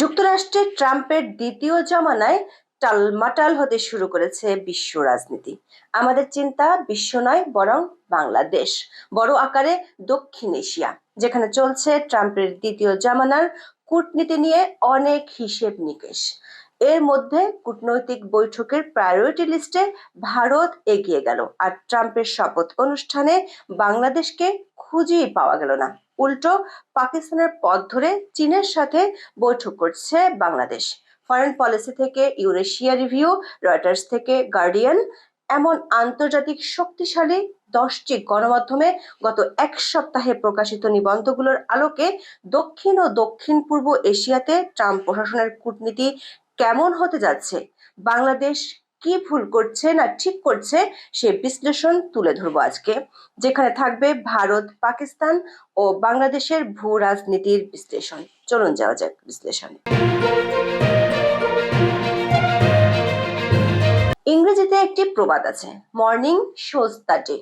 যুক্তরাষ্ট্রে ট্রাম্পের দ্বিতীয় জমানায় টালমাটাল হতে শুরু করেছে বিশ্ব রাজনীতি। আমাদের চিন্তা বিশ্ব নয়, বরং বাংলাদেশ। বড় আকারে দক্ষিণ এশিয়া, যেখানে চলছে ট্রাম্পের দ্বিতীয় জামানার কূটনীতি নিয়ে অনেক হিসেব নিকেশ। এর মধ্যে কূটনৈতিক বৈঠকের প্রায়োরিটি লিস্টে ভারত এগিয়ে গেল, আর ট্রাম্পের শপথ অনুষ্ঠানে বাংলাদেশকে খুঁজেই পাওয়া গেল না। উল্টো পাকিস্তানের পথ ধরে চীনের সাথে বৈঠক করছে বাংলাদেশ। ফরেন পলিসি থেকে ইউরেশিয়া রিভিউ রয়টার্স থেকে গার্ডিয়ান এমন আন্তর্জাতিক শক্তিশালী দশটি গণমাধ্যমে গত এক সপ্তাহে প্রকাশিত নিবন্ধগুলোর আলোকে দক্ষিণ ও দক্ষিণ পূর্ব এশিয়াতে ট্রাম্প প্রশাসনের কূটনীতি কেমন হতে যাচ্ছে? বাংলাদেশ কি ভুল করছে না ঠিক করছে সে বিশ্লেষণ তুলে ধরবো আজকে। যেখানে থাকবে ভারত, পাকিস্তান ও বাংলাদেশের ভূ রাজনীতির বিশ্লেষণ। চলুন যাওয়া যাক বিশ্লেষণে। ইংরেজিতে একটি প্রবাদ আছে, মর্নিং শোজ দ্য ডে।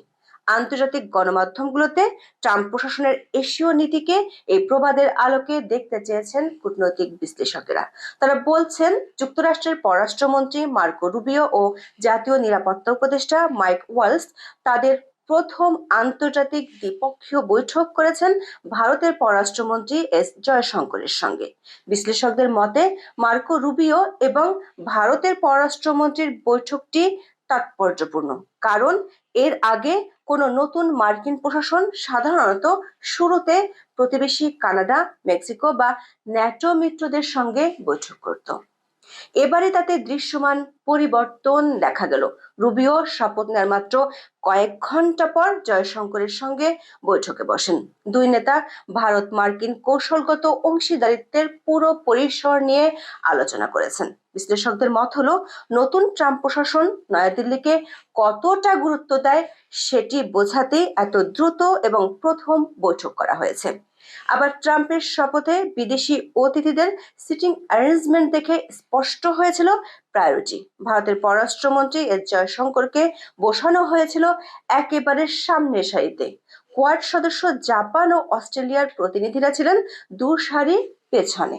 আন্তর্জাতিক গণমাধ্যমগুলোতে ট্রাম্প প্রশাসনের এশীয় নীতিকে এই প্রবাদের আলোকে দেখতে চেয়েছেন কূটনৈতিক বিশ্লেষকেরা। তারা বলছেন, যুক্তরাষ্ট্রের পররাষ্ট্রমন্ত্রী মার্কো রুবিও ও জাতীয় নিরাপত্তা উপদেষ্টা মাইক ওয়ালস তাদের প্রথম আন্তর্জাতিক দ্বিপক্ষীয় বৈঠক করেছেন ভারতের পররাষ্ট্রমন্ত্রী এস জয়শঙ্করের সঙ্গে। বিশ্লেষকদের মতে, মার্কো রুবিও এবং ভারতের পররাষ্ট্রমন্ত্রীর বৈঠকটি তাৎপর্যপূর্ণ, কারণ এর আগে কোনো নতুন মার্কিন প্রশাসন সাধারণত শুরুতে প্রতিবেশী কানাডা, মেক্সিকো বা ন্যাটো মিত্রদের সঙ্গে বৈঠক করত। এবারে তাতে দৃশ্যমান পরিবর্তন দেখা গেল। রুবিও শপথ নেওয়ার মাত্র কয়েক ঘণ্টা পর জয়শঙ্করের সঙ্গে বৈঠকে বসেন। দুই নেতা ভারত মার্কিন কৌশলগত অংশীদারিত্বের পুরো পরিসর নিয়ে আলোচনা করেছেন। বিশ্লেষকদের মত হলো, নতুন ট্রাম্প প্রশাসন নয়াদিল্লিকে কতটা গুরুত্ব দেয় সেটি বোঝাতে এত দ্রুত এবং প্রথম বৈঠক করা হয়েছে। আবার ট্রাম্পের শপথে বিদেশি অতিথিদের সিটিং অ্যারেঞ্জমেন্ট দেখে স্পষ্ট হয়েছিল প্রায়োরিটি। ভারতের পররাষ্ট্রমন্ত্রী এস জয়শঙ্করকে বসানো হয়েছিল একেবারে সামনের সারিতে। কোয়াড সদস্য জাপান ও অস্ট্রেলিয়ার প্রতিনিধিরা ছিলেন দু সারি পেছনে।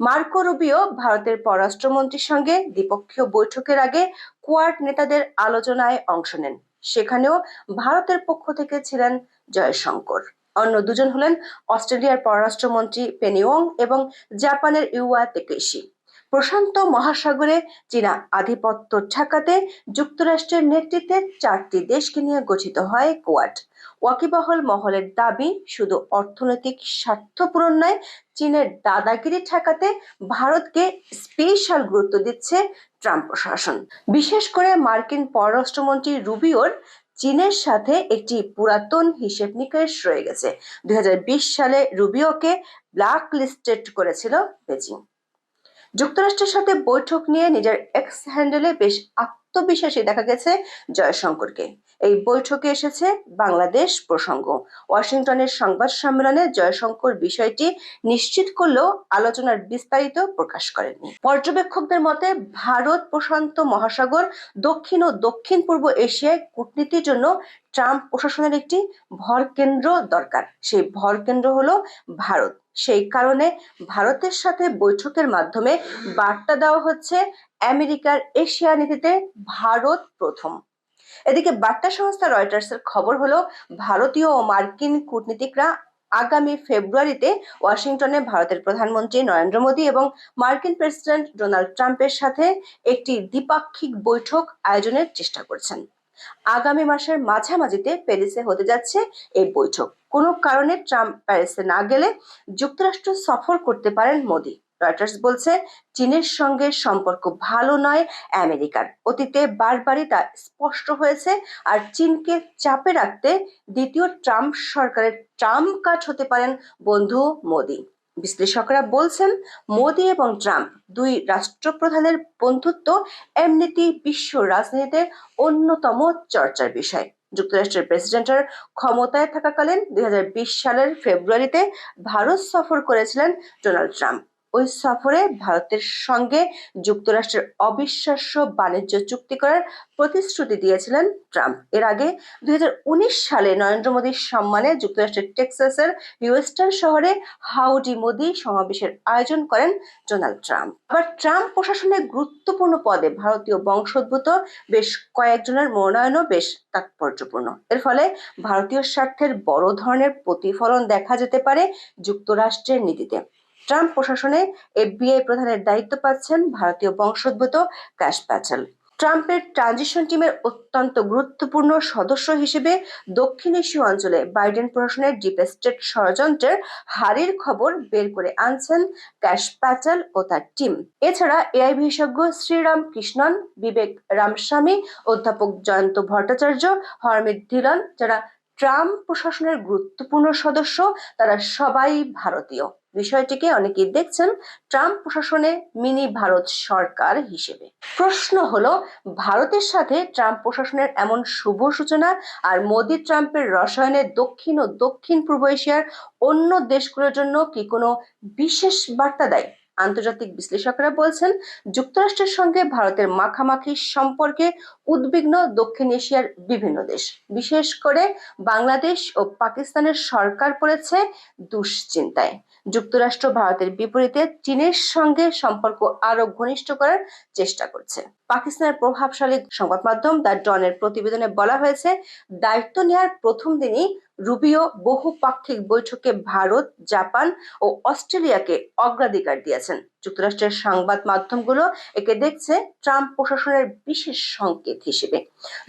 মার্কো রুবিও ভারতের পররাষ্ট্রমন্ত্রীর সঙ্গে দ্বিপক্ষীয় বৈঠকের আগে কোয়াড নেতাদের আলোচনায় অংশ নেন। সেখানেও ভারতের পক্ষ থেকে ছিলেন জয়শঙ্কর। অন্য দুজন হলেন অস্ট্রেলিয়ার পররাষ্ট্রমন্ত্রী পেনিওং এবং জাপানের ইউয়া তেকেশি। প্রশান্ত মহাসাগরে চীনা আধিপত্য ঠেকাতে যুক্তরাষ্ট্রের নেতৃত্বে চারটি দেশকে নিয়ে গঠিত হয় কোয়াড। ওয়াকিবহল মহলের দাবি, শুধু অর্থনৈতিক স্বার্থ পূরণ নয়, চীনের দাদাগিরি ঠেকাতে ভারতকে স্পেশাল গুরুত্ব দিচ্ছে ট্রাম্প প্রশাসন। বিশেষ করে মার্কিন পররাষ্ট্রমন্ত্রী রুবিওর চীনের সাথে একটি পুরাতন হিসেব নিকেশ রয়ে গেছে। দুই হাজার বিশ সালে রুবিওকে ব্ল্যাক লিস্টেড করেছিল বেজিং যুক্তরাষ্ট্রের সাথে বৈঠক নিয়ে নিজের এক্স হ্যান্ডেলে বেশ আত্মবিশ্বাসী দেখা গেছে জয়শঙ্করকে। এই বৈঠকে এসেছে বাংলাদেশ প্রসঙ্গ। ওয়াশিংটনের সংবাদ সম্মেলনে জয়শঙ্কর বিষয়টি নিশ্চিত করলেও আলোচনার বিস্তারিত প্রকাশ করেননি। পর্যবেক্ষকদের মতে, ভারত প্রশান্ত মহাসাগর দক্ষিণ ও দক্ষিণ পূর্ব এশিয়ায় কূটনীতির জন্য ট্রাম্প প্রশাসনের একটি ভর কেন্দ্র দরকার। সেই ভর কেন্দ্র হলো ভারত। সেই কারণে ভারতের সাথে বৈঠকের মাধ্যমে বার্তা দেওয়া হচ্ছে, আমেরিকার এশিয়া নীতিতে ভারত প্রথম। এদিকে বার্তা সংস্থা রয়টার্সের খবর হলো, ভারতীয় ও মার্কিন কূটনীতিকরা আগামী ফেব্রুয়ারিতে ওয়াশিংটনে ভারতের প্রধানমন্ত্রী নরেন্দ্র মোদী এবং মার্কিন প্রেসিডেন্ট ডোনাল্ড ট্রাম্পের সাথে একটি দ্বিপাক্ষিক বৈঠক আয়োজনের চেষ্টা করছেন। আগামী মাসের মাঝামাঝিতে প্যারিসে হতে যাচ্ছে এই বৈঠক। কোনো কারণে ট্রাম্প প্যারিসে না গেলে যুক্তরাষ্ট্র সফর করতে পারেন মোদী। রয়টার্স বলছে, চীনের সঙ্গে সম্পর্ক ভালো নয়, আমেরিকার। অতীতে বারবারই তা স্পষ্ট হয়েছে, আর চীনকে চাপে রাখতে দ্বিতীয় ট্রাম্প সরকারের ট্রাম্প কাজ হতে পারেন বন্ধু মোদী। বিশ্লেষকরা বলছেন, মোদী এবং ট্রাম্প দুই রাষ্ট্রপ্রধানের বন্ধুত্ব এমনিতেই বিশ্ব রাজনীতিতে অন্যতম চর্চার বিষয়। যুক্তরাষ্ট্রের প্রেসিডেন্টের ক্ষমতায় থাকাকালীন দুই হাজার বিশ সালের ফেব্রুয়ারিতে ভারত সফর করেছিলেন ডোনাল্ড ট্রাম্প। ওই সফরে ভারতের সঙ্গে যুক্তরাষ্ট্রের অবিশ্বাস্য বাণিজ্য চুক্তি করার প্রতিশ্রুতি দিয়েছিলেন ট্রাম্প। এর আগে দু হাজার উনিশ সালে নরেন্দ্র মোদীর সম্মানে যুক্তরাষ্ট্রের টেক্সাসের হিউস্টন শহরে হাউডি মোদি সমাবেশের আয়োজন করেন ডোনাল্ড ট্রাম্প। আবার ট্রাম্প প্রশাসনের গুরুত্বপূর্ণ পদে ভারতীয় বংশোদ্ভূত বেশ কয়েকজনের মনোনয়নও বেশ তাৎপর্যপূর্ণ। এর ফলে ভারতীয় স্বার্থের বড় ধরনের প্রতিফলন দেখা যেতে পারে যুক্তরাষ্ট্রের নীতিতে। ট্রাম্প প্রশাসনে এফবিআই প্রধানের দায়িত্ব পাচ্ছেন ভারতীয় বংশোদ্ভূত ক্যাশ প্যাটেল ট্রাম্পের ট্রানজিশন টিমের অত্যন্ত গুরুত্বপূর্ণ সদস্য হিসেবে দক্ষিণ এশীয় অঞ্চলে বাইডেন প্রশাসনের ডিপ স্টেট ষড়যন্ত্রের হারির খবর বের করে আনছেন ক্যাশ প্যাটেল ও তার টিম। এছাড়া এআই বিশেষজ্ঞ শ্রীরাম কৃষ্ণন, বিবেক রামস্বামী, অধ্যাপক জয়ন্ত ভট্টাচার্য, হরমিত ধিলন যারা ট্রাম্প প্রশাসনের গুরুত্বপূর্ণ সদস্য, তারা সবাই ভারতীয়। বিষয়টিকে অনেকেই দেখছেন ট্রাম্প প্রশাসনে মিনি ভারত সরকার হিসেবে। প্রশ্ন হলো, ভারতের সাথে ট্রাম্প প্রশাসনের এমন শুভ সূচনা আর মোদি ট্রাম্পের রসায়নের দক্ষিণ ও দক্ষিণ পূর্ব এশিয়ার অন্য দেশগুলোর জন্য কি কোনো বিশেষ বার্তা দেয়? আন্তর্জাতিক বিশ্লেষকরা বলছেন, যুক্তরাষ্ট্রের সঙ্গে ভারতের মাখামাখি সম্পর্কে উদ্বিগ্ন দক্ষিণ এশিয়ার বিভিন্ন দেশ। বিশেষ করে বাংলাদেশ ও পাকিস্তানের সরকার পড়েছে দুশ্চিন্তায়। যুক্তরাষ্ট্র ভারতের বিপরীতে চীনের সঙ্গে সম্পর্ক আরও ঘনিষ্ঠ করার চেষ্টা করছে। পাকিস্তানের প্রভাবশালী সংবাদ মাধ্যম দ্য ডনের প্রতিবেদনে বলা হয়েছে, দায়িত্ব নেওয়ার প্রথম দিনই রুবিও বহুপাক্ষিক বৈঠকে ভারত, জাপান ও অস্ট্রেলিয়াকে অগ্রাধিকার দিয়েছেন। যুক্তরাষ্ট্রের সংবাদ মাধ্যমগুলো একে দেখছে ট্রাম্প প্রশাসনের বিশেষ সংকেত হিসেবে।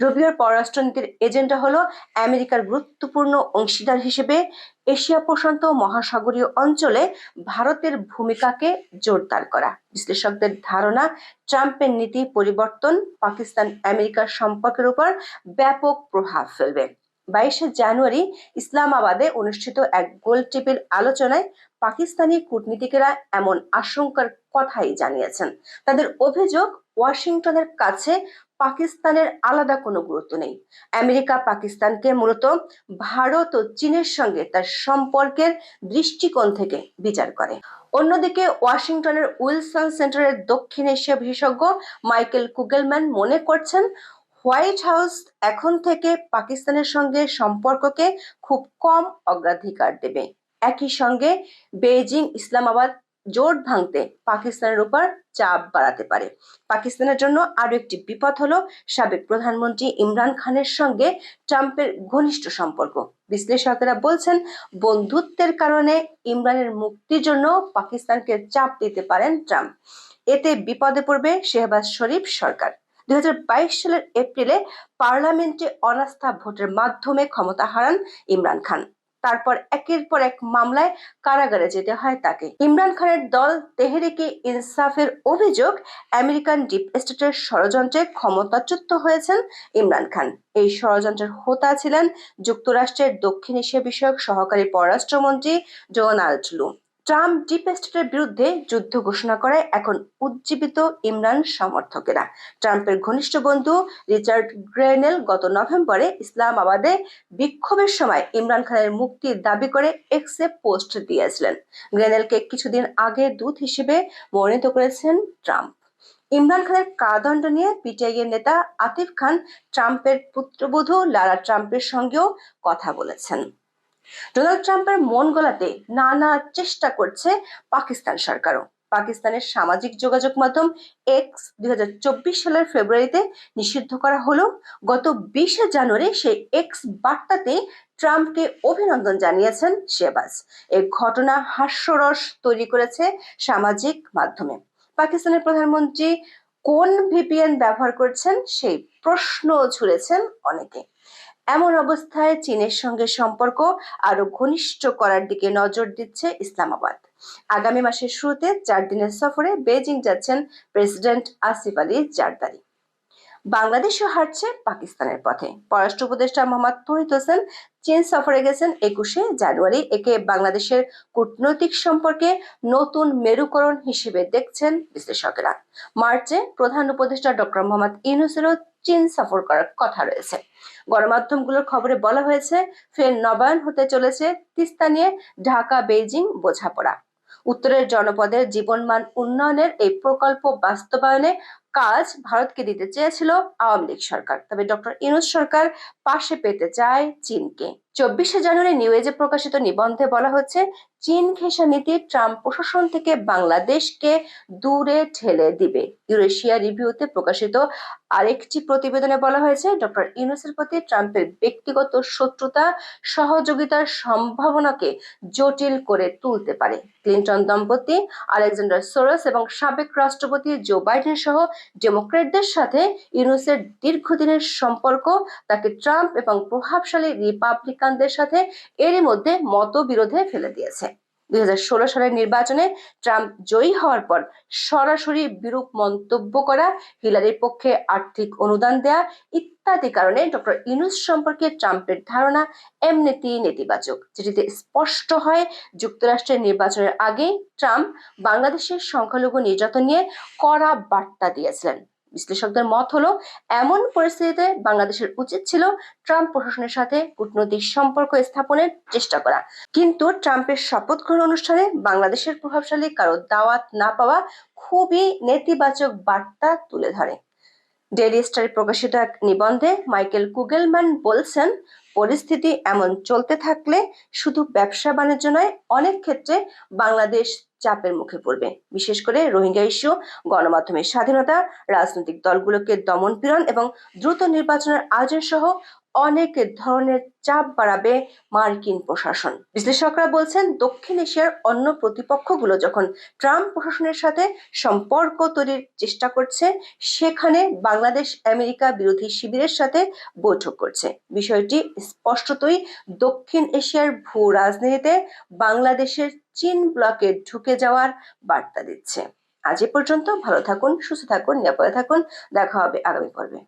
রুবিওর পররাষ্ট্রনীতির এজেন্ডা হলো আমেরিকার গুরুত্বপূর্ণ অংশীদার হিসেবে এশিয়া প্রশান্ত মহাসাগরীয় অঞ্চলে ভারতের ভূমিকাকে জোরদার করা। বিশ্লেষকদের ধারণা, ট্রাম্পের নীতি পরিবর্তন পাকিস্তান আমেরিকার সম্পর্কের উপর ব্যাপক প্রভাব ফেলবে। বাইশে জানুয়ারি ইসলামাবাদে অনুষ্ঠিত এক গোল টেবিল আলোচনায় পাকিস্তানি কূটনীতিকেরা এমন আশঙ্কার কথাই জানিয়েছেন। তাদের অভিযোগ, ওয়াশিংটনের কাছে পাকিস্তানের আলাদা কোনো গুরুত্ব নেই। আমেরিকা পাকিস্তানকে মূলত ভারত ও চীনের সঙ্গে তার সম্পর্কের দৃষ্টিকোণ থেকে বিচার করে। অন্যদিকে ওয়াশিংটনের উইলসন সেন্টারের দক্ষিণ এশিয়া বিশেষজ্ঞ মাইকেল কুগেলম্যান মনে করছেন, হোয়াইট হাউস এখন থেকে পাকিস্তানের সঙ্গে সম্পর্ককে খুব কম অগ্রাধিকার দেবে। একই সঙ্গে বেইজিং ইসলামাবাদ জোট ভাঙতে পাকিস্তানের উপর চাপ বাড়াতে পারে। পাকিস্তানের জন্য আরও একটি বিপদ হলো সাবেক প্রধানমন্ত্রী ইমরান খানের সঙ্গে ট্রাম্পের ঘনিষ্ঠ সম্পর্ক। বিশ্লেষকেরা বলছেন, বন্ধুত্বের কারণে ইমরানের মুক্তির জন্য পাকিস্তানকে চাপ দিতে পারেন ট্রাম্প। এতে বিপদে পড়বে শেহবাজ শরীফ সরকার। দুই হাজার বাইশ সালের এপ্রিলে পার্লামেন্টে অনাস্থা ভোটের মাধ্যমে ক্ষমতা হারান ইমরান খান। তারপর একের পর এক মামলায় কারাগারে যেতে হয় তাকে। ইমরান খানের দল তেহরিকে ইনসাফের অভিযোগ আমেরিকান ডিপ স্টেটের ষড়যন্ত্রে ক্ষমতাচ্যুত হয়েছেন ইমরান খান। এই ষড়যন্ত্রের হোতা ছিলেন যুক্তরাষ্ট্রের দক্ষিণ এশিয়া বিষয়ক সহকারী পররাষ্ট্রমন্ত্রী ডোনাল্ড লু ট্রাম্প ডিপ স্টেটের বিরুদ্ধে যুদ্ধ ঘোষণা করায় এখন উজ্জীবিত ইমরান সমর্থকেরা। ট্রাম্পের ঘনিষ্ঠ বন্ধু রিচার্ড গ্রেনেল গত নভেম্বরে ইসলামাবাদে বিক্ষোভের সময় ইমরান খানের মুক্তির দাবি করে এক্সে পোস্ট দিয়েছিলেন। গ্রেনেলকে কিছুদিন আগে দূত হিসেবে মনোনীত করেছেন ট্রাম্প। ইমরান খানের কারাদণ্ড নিয়ে পিটিআই এর নেতা আতিফ খান ট্রাম্পের পুত্রবধূ লারা ট্রাম্পের সঙ্গেও কথা বলেছেন। ডোনাল্ড ট্রাম্পের মন গলাতে নানা চেষ্টা করছে পাকিস্তান সরকারও। পাকিস্তানের সামাজিক যোগাযোগ মাধ্যম এক্স দুই সালের ফেব্রুয়ারিতে নিষিদ্ধ করা হলো। গত বিশে জানুয়ারি সেই এক্স বার্তাতে ট্রাম্পকে অভিনন্দন জানিয়েছেন শেবাজ এই ঘটনা হাস্যরস তৈরি করেছে সামাজিক মাধ্যমে। পাকিস্তানের প্রধানমন্ত্রী কোন ভিপিএন ব্যবহার করছেন সেই প্রশ্ন ছুড়েছেন অনেকে। এমন অবস্থায় চীনের সঙ্গে সম্পর্ক আরও ঘনিষ্ঠ করার দিকে নজর দিচ্ছে ইসলামাবাদ। আগামী মাসের শুরুতে চার দিনের সফরে বেজিং যাচ্ছেন প্রেসিডেন্ট আসিফ আলী জারদারি। বাংলাদেশও হারছে পাকিস্তানের পথে। পররাষ্ট্র উপদেষ্টা মোহাম্মদ তহিদ হোসেন চীন সফরে গেছেন একুশে জানুয়ারি। একে বাংলাদেশের কূটনৈতিক সম্পর্কে নতুন মেরুকরণ হিসেবে দেখছেন বিশ্লেষকেরা। মার্চে প্রধান উপদেষ্টা ডক্টর মোহাম্মদ ইউনুসেরও চীন সফর করার কথা রয়েছে। গণমাধ্যমগুলোর খবরে বলা হয়েছে, ফের নবায়ন হতে চলেছে তিস্তা নিয়ে ঢাকা, বেইজিং বোঝাপড়া। উত্তরের জনপদের জীবনমান উন্নয়নের এই প্রকল্প বাস্তবায়নে কাজ ভারতকে দিতে চেয়েছিল আওয়ামী লীগ সরকার। তবে ডক্টর ইনুস সরকার পাশে পেতে চায় চীনকে। চব্বিশে জানুয়ারি নিউএজে প্রকাশিত নিবন্ধে বলা হচ্ছে, চীন ঘেঁষা নীতি ট্রাম্প প্রশাসন থেকে বাংলাদেশকে দূরে ঠেলে দিবে। ইউরেশিয়া রিভিউতে প্রকাশিত আরেকটি প্রতিবেদনে বলা হয়েছে, ডক্টর ইউনুসের প্রতি ট্রাম্পের ব্যক্তিগত শত্রুতা, সহযোগিতার সম্ভাবনাকে জটিল করে তুলতে পারে। ক্লিন্টন দম্পতি, আলেকজান্ডার সোরস এবং সাবেক রাষ্ট্রপতি জো বাইডেন সহ ডেমোক্রেটদের সাথে ইউনুসের দীর্ঘদিনের সম্পর্ক, তাকে ট্রাম্প এবং প্রভাবশালী রিপাবলিকানদের সাথে এরই মধ্যে মতবিরোধে ফেলে দিয়েছে। দুই হাজার ষোলো সালের নির্বাচনে ট্রাম্প জয়ী হওয়ার পর সরাসরি বিরূপ মন্তব্য করা, হিলারির পক্ষে আর্থিক অনুদান দেয়া ইত্যাদি কারণে ডক্টর ইনুস সম্পর্কে ট্রাম্পের ধারণা এমনিতেই নেতিবাচক। যেটিতে স্পষ্ট হয়, যুক্তরাষ্ট্রের নির্বাচনের আগে ট্রাম্প বাংলাদেশের সংখ্যালঘু নির্যাতন নিয়ে কড়া বার্তা দিয়েছিলেন। বিশ্লেষকদের মত হলো, এমন পরিস্থিতিতে বাংলাদেশের উচিত ছিল ট্রাম্প প্রশাসনের সাথে কূটনৈতিক সম্পর্ক স্থাপনের চেষ্টা করা। কিন্তু ট্রাম্পের শপথ গ্রহণ অনুষ্ঠানে বাংলাদেশের প্রভাবশালী কারও দাওয়াত না পাওয়া খুবই নেতিবাচক বার্তা তুলে ধরে। ডেইলি স্টারে প্রকাশিত এক নিবন্ধে মাইকেল কুগেলম্যান বলছেন, পরিস্থিতি এমন চলতে থাকলে শুধু ব্যবসা বাণিজ্য নয়, অনেক ক্ষেত্রে বাংলাদেশ চাপের মুখে পড়বে। বিশেষ করে রোহিঙ্গা ইস্যু, গণমাধ্যমের স্বাধীনতা, রাজনৈতিক দলগুলোকে দমন পীড়ন এবং দ্রুত নির্বাচনের আয়োজন সহ অনেক ধরনের চাপ বাড়াবে মার্কিন প্রশাসন। বিশ্লেষকরা বলছেন, দক্ষিণ এশিয়ার অন্য প্রতিপক্ষগুলো যখন ট্রাম্প প্রশাসনের সাথে সম্পর্ক তৈরির চেষ্টা করছে, সেখানে বাংলাদেশ আমেরিকা বিরোধী শিবিরের সাথে বৈঠক করছে। বিষয়টি স্পষ্টতই দক্ষিণ এশিয়ার ভূ রাজনীতিতে বাংলাদেশের চীন ব্লকে ঢুকে যাওয়ার বার্তা দিচ্ছে। আজ এ পর্যন্ত ভালো থাকুন, সুস্থ থাকুন, নিরাপদে থাকুন। দেখা হবে আগামী পর্বে।